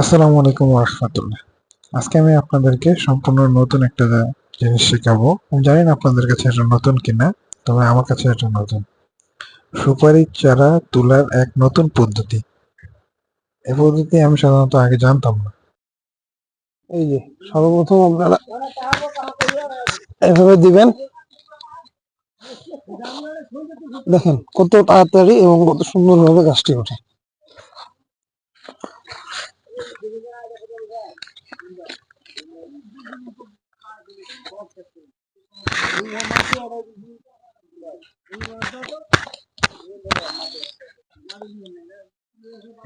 আসসালামু আলাইকুম রহমতুল্লাহ আজকে আমি আপনাদেরকে সম্পূর্ণ নতুন একটা জিনিস শেখাবো। আমি জানি না আপনাদের কাছে এটা নতুন কিনা, তবে আমার কাছে এটা নতুন। সুপারি চারা তোলার এক নতুন পদ্ধতি। এই পদ্ধতি আমি সাধারণত আগে জানতাম না। এই যে, সর্বপ্রথম আপনারা এভাবে দিবেন। দেখেন কত তাড়াতাড়ি এবং কত সুন্দরভাবে গাছটি ওঠে।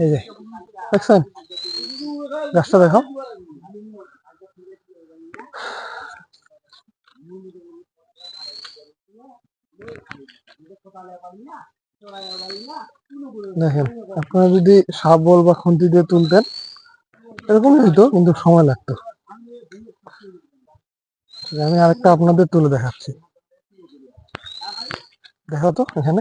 এই যে, দেখছেন? দেখো। দেখেন, আপনারা যদি শাবল বা খুন্তি দিয়ে তুলতেন এরকমই হইতো, কিন্তু সময় লাগতো। আমি আরেকটা আপনাদের তুলে দেখাচ্ছি। দেখো তো এখানে।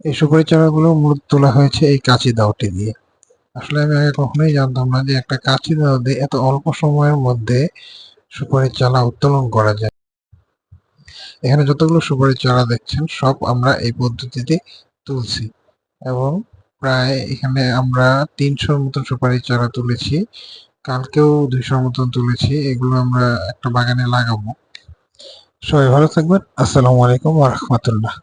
এই সুপারি চারাগুলো মূলত তোলা হয়েছে এই কাঁচি দাওটি দিয়ে। আসলে আমি আগে কখনোই জানতাম না যে একটা কাঁচি দিয়ে এত অল্প সময়ের মধ্যে সুপারির চারা উত্তোলন করা যায়। এখানে যতগুলো সুপারির চারা দেখছেন, সব আমরা এই পদ্ধতিতে তুলছি এবং প্রায় এখানে আমরা তিনশোর মতন সুপারির চারা তুলেছি, কালকেও দুইশোর মতন তুলেছি, এগুলো আমরা একটা বাগানে লাগাবো। সবাই ভালো থাকবেন। আসসালামু আলাইকুম রহমতুল্লাহ।